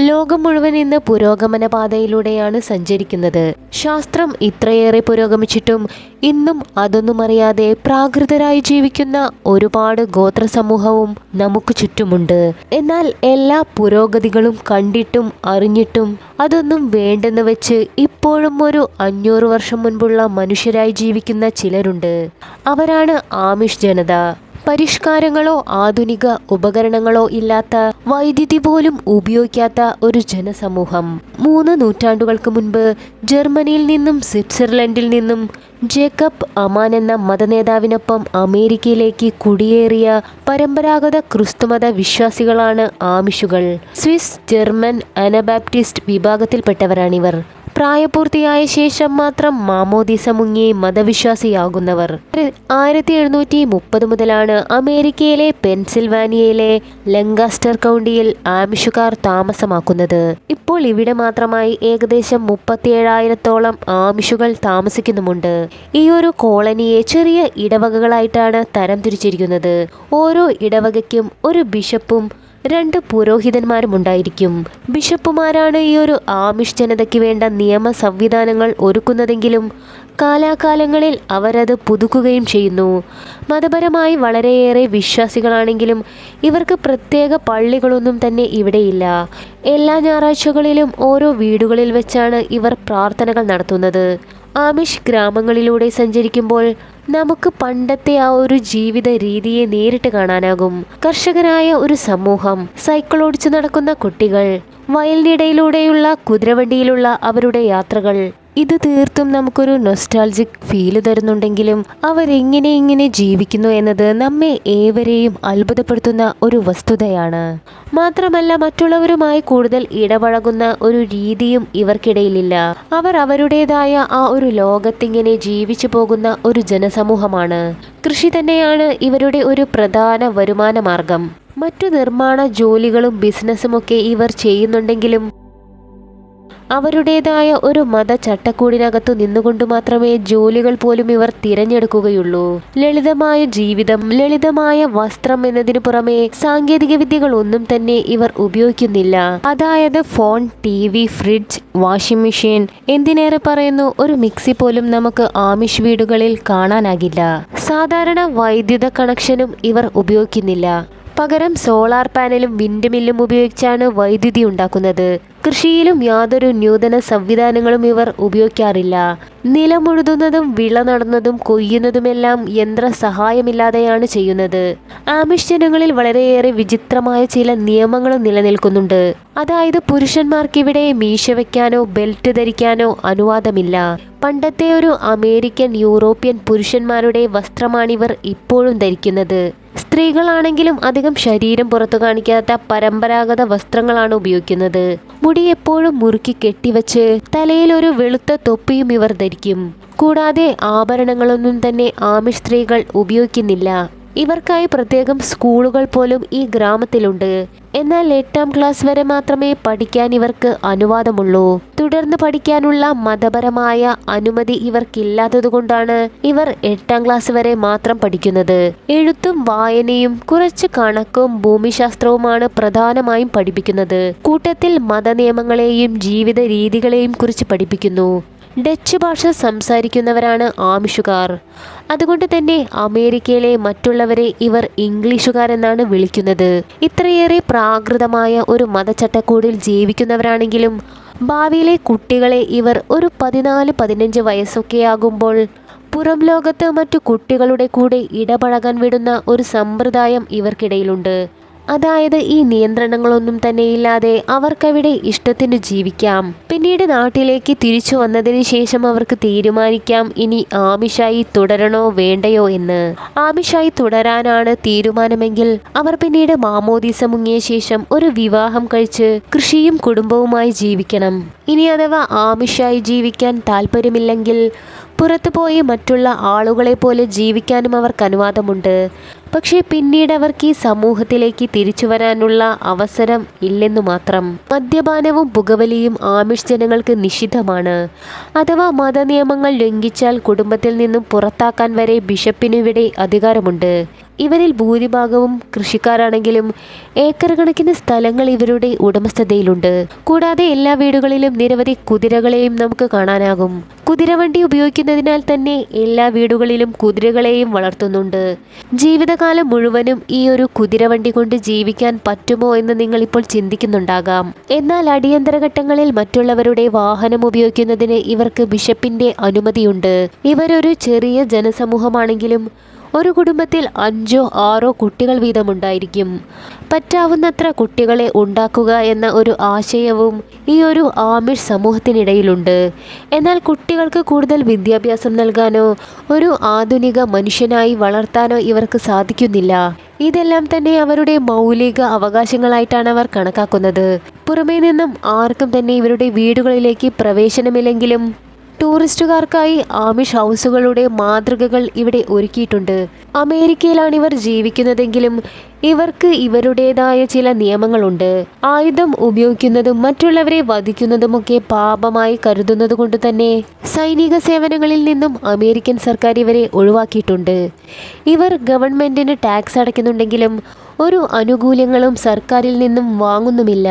ലോകം മുഴുവൻ ഇന്ന് പുരോഗമന പാതയിലൂടെയാണ് സഞ്ചരിക്കുന്നത്. ശാസ്ത്രം ഇത്രയേറെ പുരോഗമിച്ചിട്ടും ഇന്നും അതൊന്നും അറിയാതെ പ്രാകൃതരായി ജീവിക്കുന്ന ഒരുപാട് ഗോത്ര സമൂഹവും നമുക്ക് ചുറ്റുമുണ്ട്. എന്നാൽ എല്ലാ പുരോഗതികളും കണ്ടിട്ടും അറിഞ്ഞിട്ടും അതൊന്നും വേണ്ടെന്ന് വെച്ച് ഇപ്പോഴും ഒരു അഞ്ഞൂറ് വർഷം മുൻപുള്ള മനുഷ്യരായി ജീവിക്കുന്ന ചിലരുണ്ട്. അവരാണ് ആമിഷ് ജനത. പരിഷ്കാരങ്ങളോ ആധുനിക ഉപകരണങ്ങളോ ഇല്ലാത്ത വൈദ്യുതി പോലും ഉപയോഗിക്കാത്ത ഒരു ജനസമൂഹം. മൂന്ന് നൂറ്റാണ്ടുകൾക്ക് മുൻപ് ജർമ്മനിയിൽ നിന്നും സ്വിറ്റ്സർലൻഡിൽ നിന്നും ജേക്കബ് അമാൻ എന്ന മതനേതാവിനൊപ്പം അമേരിക്കയിലേക്ക് കുടിയേറിയ പരമ്പരാഗത ക്രിസ്തുമത വിശ്വാസികളാണ് ആമിഷുകൾ. Swiss German അനബാപ്റ്റിസ്റ്റ് വിഭാഗത്തിൽപ്പെട്ടവരാണിവർ. പ്രായപൂർത്തിയായ ശേഷം മാത്രം മാമോദീസ മുങ്ങി മതവിശ്വാസിയാകുന്നവർ. ആയിരത്തി എഴുന്നൂറ്റി മുപ്പത് മുതലാണ് അമേരിക്കയിലെ പെൻസിൽവാനിയയിലെ ലങ്കാസ്റ്റർ കൗണ്ടിയിൽ ആമിഷുകാർ താമസമാക്കുന്നത്. ഇപ്പോൾ ഇവിടെ മാത്രമായി ഏകദേശം മുപ്പത്തിയേഴായിരത്തോളം ആമിഷുകൾ താമസിക്കുന്നുമുണ്ട്. ഈ ഒരു കോളനിയെ ചെറിയ ഇടവകകളായിട്ടാണ് തരംതിരിച്ചിരിക്കുന്നത് ഓരോ ഇടവകയ്ക്കും ഒരു ബിഷപ്പും രണ്ട് പുരോഹിതന്മാരും ഉണ്ടായിരിക്കും. ബിഷപ്പുമാരാണ് ഈ ഒരു ആമിഷ് ജനതയ്ക്ക് വേണ്ട നിയമ സംവിധാനങ്ങൾ ഒരുക്കുന്നതെങ്കിലും കാലാകാലങ്ങളിൽ അവരത് പുതുക്കുകയും ചെയ്യുന്നു. മതപരമായി വളരെയേറെ വിശ്വാസികളാണെങ്കിലും ഇവർക്ക് പ്രത്യേക പള്ളികളൊന്നും തന്നെ ഇവിടെയില്ല. എല്ലാ ഞായറാഴ്ചകളിലും ഓരോ വീടുകളിൽ വെച്ചാണ് ഇവർ പ്രാർത്ഥനകൾ നടത്തുന്നത്. ആമിഷ് ഗ്രാമങ്ങളിലൂടെ സഞ്ചരിക്കുമ്പോൾ നമുക്ക് പണ്ടത്തെ ആ ഒരു ജീവിത രീതിയെ നേരിട്ട് കാണാനാകും. കർഷകരായ ഒരു സമൂഹം സൈക്കിൾ ഓടിച്ചു നടക്കുന്ന കുട്ടികൾ വയലിനിടയിലൂടെയുള്ള കുതിരവണ്ടിയിലുള്ള അവരുടെ യാത്രകൾ ഇത് തീർത്തും നമുക്കൊരു നൊസ്റ്റാൾജിക് ഫീൽ തരുന്നുണ്ടെങ്കിലും അവരെങ്ങനെ ഇങ്ങനെ ജീവിക്കുന്നു എന്നത് നമ്മെ ഏവരെയും അത്ഭുതപ്പെടുത്തുന്ന ഒരു വസ്തുതയാണ്. മാത്രമല്ല മറ്റുള്ളവരുമായി കൂടുതൽ ഇടപഴകുന്ന ഒരു രീതിയും ഇവർക്കിടയിലില്ല. അവർ അവരുടേതായ ആ ഒരു ലോകത്തിങ്ങനെ ജീവിച്ചു പോകുന്ന ഒരു ജനസമൂഹമാണ്. കൃഷി തന്നെയാണ് ഇവരുടെ ഒരു പ്രധാന വരുമാന മാർഗം മറ്റു നിർമ്മാണ ജോലികളും ബിസിനസ്സുമൊക്കെ ഇവർ ചെയ്യുന്നുണ്ടെങ്കിലും അവരുടേതായ ഒരു മത ചട്ടക്കൂടിനകത്തു നിന്നുകൊണ്ട് മാത്രമേ ജോലികൾ പോലും ഇവർ തിരഞ്ഞെടുക്കുകയുള്ളൂ. ലളിതമായ ജീവിതം ലളിതമായ വസ്ത്രം എന്നതിനു പുറമെ സാങ്കേതിക വിദ്യകൾ ഒന്നും തന്നെ ഇവർ ഉപയോഗിക്കുന്നില്ല. അതായത് phone T V fridge washing machine എന്തിനേറെ പറയുന്നു? ഒരു മിക്സി പോലും നമുക്ക് ആമിഷ് വീടുകളിൽ കാണാനാകില്ല. സാധാരണ വൈദ്യുത കണക്ഷനും ഇവർ ഉപയോഗിക്കുന്നില്ല. പകരം സോളാർ പാനലും വിൻഡ് മില്ലും ഉപയോഗിച്ചാണ് വൈദ്യുതി ഉണ്ടാക്കുന്നത്. കൃഷിയിലും യാതൊരു നൂതന സംവിധാനങ്ങളും ഇവർ ഉപയോഗിക്കാറില്ല. നിലമുഴുതുന്നതും വിള നടന്നതും കൊയ്യുന്നതുമെല്ലാം യന്ത്ര സഹായമില്ലാതെയാണ് ചെയ്യുന്നത്. ആമിഷ് ജനങ്ങളിൽ വളരെയേറെ വിചിത്രമായ ചില നിയമങ്ങളും നിലനിൽക്കുന്നുണ്ട്. അതായത് പുരുഷന്മാർക്കിവിടെ മീശ വയ്ക്കാനോ ബെൽറ്റ് ധരിക്കാനോ അനുവാദമില്ല. പണ്ടത്തെ ഒരു അമേരിക്കൻ യൂറോപ്യൻ പുരുഷന്മാരുടെ വസ്ത്രമാണിവർ ഇപ്പോഴും ധരിക്കുന്നത്. സ്ത്രീകളാണെങ്കിലും അധികം ശരീരം പുറത്തു കാണിക്കാത്ത പരമ്പരാഗത വസ്ത്രങ്ങളാണ് ഉപയോഗിക്കുന്നത്. മുടി എപ്പോഴും മുറുക്കി കെട്ടിവച്ച് തലയിൽ ഒരു വെളുത്ത തൊപ്പിയും ഇവർ ധരിക്കും. കൂടാതെ ആഭരണങ്ങളൊന്നും തന്നെ ആമിഷ് സ്ത്രീകൾ ഉപയോഗിക്കുന്നില്ല. ഇവർക്കായി പ്രത്യേകം സ്കൂളുകൾ പോലും ഈ ഗ്രാമത്തിലുണ്ട്. എന്നാൽ എട്ടാം ക്ലാസ് വരെ മാത്രമേ പഠിക്കാൻ ഇവർക്ക് അനുവാദമുള്ളൂ. തുടർന്ന് പഠിക്കാനുള്ള മതപരമായ അനുമതി ഇവർക്കില്ലാത്തതുകൊണ്ടാണ് ഇവർ എട്ടാം ക്ലാസ് വരെ മാത്രം പഠിക്കുന്നത്. എഴുത്തും വായനയും കുറച്ച് കണക്കും ഭൂമിശാസ്ത്രവുമാണ് പ്രധാനമായും പഠിപ്പിക്കുന്നത്. കൂട്ടത്തിൽ മതനിയമങ്ങളെയും ജീവിത രീതികളെയും കുറിച്ച് പഠിപ്പിക്കുന്നു. ഡച്ച് ഭാഷ സംസാരിക്കുന്നവരാണ് ആമിഷുകാർ. അതുകൊണ്ട് തന്നെ അമേരിക്കയിലെ മറ്റുള്ളവരെ ഇവർ ഇംഗ്ലീഷുകാരെന്നാണ് വിളിക്കുന്നത്. ഇത്രയേറെ പ്രാകൃതമായ ഒരു മതച്ചട്ടക്കൂടിൽ ജീവിക്കുന്നവരാണെങ്കിലും ഭാവിയിലെ കുട്ടികളെ ഇവർ ഒരു പതിനാല് പതിനഞ്ച് വയസ്സൊക്കെയാകുമ്പോൾ പുറം ലോകത്ത് മറ്റു കുട്ടികളുടെ കൂടെ ഇടപഴകാൻ വിടുന്ന ഒരു സമ്പ്രദായം ഇവർക്കിടയിലുണ്ട്. അതായത് ഈ നിയന്ത്രണങ്ങളൊന്നും തന്നെ ഇല്ലാതെ അവർക്കവിടെ ഇഷ്ടത്തിന് ജീവിക്കാം. പിന്നീട് നാട്ടിലേക്ക് തിരിച്ചു വന്നതിന് ശേഷം അവർക്ക് തീരുമാനിക്കാം. ഇനി ആമിഷായി തുടരണോ വേണ്ടയോ എന്ന്. ആമിഷായി തുടരാനാണ് തീരുമാനമെങ്കിൽ അവർ പിന്നീട് മാമോദീസ മുങ്ങിയ ശേഷം ഒരു വിവാഹം കഴിച്ച് കൃഷിയും കുടുംബവുമായി ജീവിക്കണം. ഇനി അഥവാ ആമിഷായി ജീവിക്കാൻ താല്പര്യമില്ലെങ്കിൽ പുറത്തു പോയി മറ്റുള്ള ആളുകളെ പോലെ ജീവിക്കാനും അവർക്ക് അനുവാദമുണ്ട്. പക്ഷേ പിന്നീട് അവർക്ക് ഈ സമൂഹത്തിലേക്ക് തിരിച്ചു വരാനുള്ള അവസരം ഇല്ലെന്നു മാത്രം. മദ്യപാനവും പുകവലിയും ആമിഷ് ജനങ്ങൾക്ക് നിഷിദ്ധമാണ്. അഥവാ മതനിയമങ്ങൾ ലംഘിച്ചാൽ കുടുംബത്തിൽ നിന്നും പുറത്താക്കാൻ വരെ ബിഷപ്പിന് ഇവിടെ അധികാരമുണ്ട്. ഇവരിൽ ഭൂരിഭാഗവും കൃഷിക്കാരാണെങ്കിലും ഏക്കർ കണക്കിന് സ്ഥലങ്ങൾ ഇവരുടെ ഉടമസ്ഥതയിലുണ്ട്. കൂടാതെ എല്ലാ വീടുകളിലും നിരവധി കുതിരകളെയും നമുക്ക് കാണാനാകും. കുതിരവണ്ടി ഉപയോഗിക്കുന്നതിനാൽ തന്നെ എല്ലാ വീടുകളിലും കുതിരകളെയും വളർത്തുന്നുണ്ട്. ജീവിതകാലം മുഴുവനും ഈ ഒരു കുതിരവണ്ടി കൊണ്ട് ജീവിക്കാൻ പറ്റുമോ എന്ന് നിങ്ങൾ ഇപ്പോൾ ചിന്തിക്കുന്നുണ്ടാകാം. എന്നാൽ അടിയന്തര ഘട്ടങ്ങളിൽ മറ്റുള്ളവരുടെ വാഹനം ഉപയോഗിക്കുന്നതിന് ഇവർക്ക് ബിഷപ്പിന്റെ അനുമതിയുണ്ട്. ഇവരൊരു ചെറിയ ജനസമൂഹമാണെങ്കിലും ഒരു കുടുംബത്തിൽ അഞ്ചോ ആറോ കുട്ടികൾ വീതമുണ്ടായിരിക്കും. പറ്റാവുന്നത്ര കുട്ടികളെ ഉണ്ടാക്കുക എന്ന ഒരു ആശയവും ഈ ഒരു ആമിഷ് സമൂഹത്തിനിടയിലുണ്ട്. എന്നാൽ കുട്ടികൾക്ക് കൂടുതൽ വിദ്യാഭ്യാസം നൽകാനോ ഒരു ആധുനിക മനുഷ്യനായി വളർത്താനോ ഇവർക്ക് സാധിക്കുന്നില്ല. ഇതെല്ലാം തന്നെ അവരുടെ മൗലിക അവകാശങ്ങളായിട്ടാണ് അവർ കണക്കാക്കുന്നത്. പുറമേ നിന്നും ആർക്കും തന്നെ ഇവരുടെ വീടുകളിലേക്ക് പ്രവേശനമില്ലെങ്കിലും ടൂറിസ്റ്റുകാർക്കായി ആമിഷ് ഹൗസുകളുടെ മാതൃകകൾ ഇവിടെ ഒരുക്കിയിട്ടുണ്ട്. അമേരിക്കയിലാണ് ഇവർ ജീവിക്കുന്നതെങ്കിലും ഇവർക്ക് ഇവരുടേതായ ചില നിയമങ്ങളുണ്ട്. ആയുധം ഉപയോഗിക്കുന്നതും മറ്റുള്ളവരെ വധിക്കുന്നതുമൊക്കെ പാപമായി കരുതുന്നത് കൊണ്ട് തന്നെ സൈനിക സേവനങ്ങളിൽ നിന്നും അമേരിക്കൻ സർക്കാർ ഇവരെ ഒഴിവാക്കിയിട്ടുണ്ട്. ഇവർ ഗവൺമെന്റിന് ടാക്സ് അടയ്ക്കുന്നുണ്ടെങ്കിലും ഒരു അനുകൂല്യങ്ങളും സർക്കാരിൽ നിന്നും വാങ്ങുന്നുമില്ല.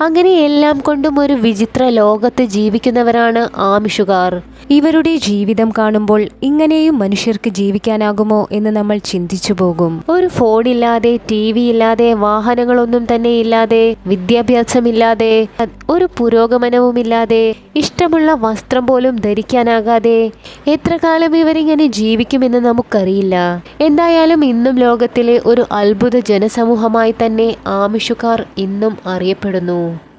അങ്ങനെ എല്ലാം കൊണ്ടും ഒരു വിചിത്ര ലോകത്ത് ജീവിക്കുന്നവരാണ് ആമിഷുകാർ. ഇവരുടെ ജീവിതം കാണുമ്പോൾ ഇങ്ങനെയും മനുഷ്യർക്ക് ജീവിക്കാനാകുമോ എന്ന് നമ്മൾ ചിന്തിച്ചു പോകും. ഒരു ഫോണില്ലാതെ ടി വി ഇല്ലാതെ വാഹനങ്ങളൊന്നും തന്നെ ഇല്ലാതെ വിദ്യാഭ്യാസമില്ലാതെ ഒരു പുരോഗമനവുമില്ലാതെ ഇഷ്ടമുള്ള വസ്ത്രം പോലും ധരിക്കാനാകാതെ എത്ര കാലം ഇവരിങ്ങനെ ജീവിക്കുമെന്ന് നമുക്കറിയില്ല. എന്തായാലും ഇന്നും ലോകത്തിലെ ഒരു അത്ഭുത ജനസമൂഹമായി തന്നെ ആമിഷുകാർ ഇന്നും അറിയപ്പെടുന്നു.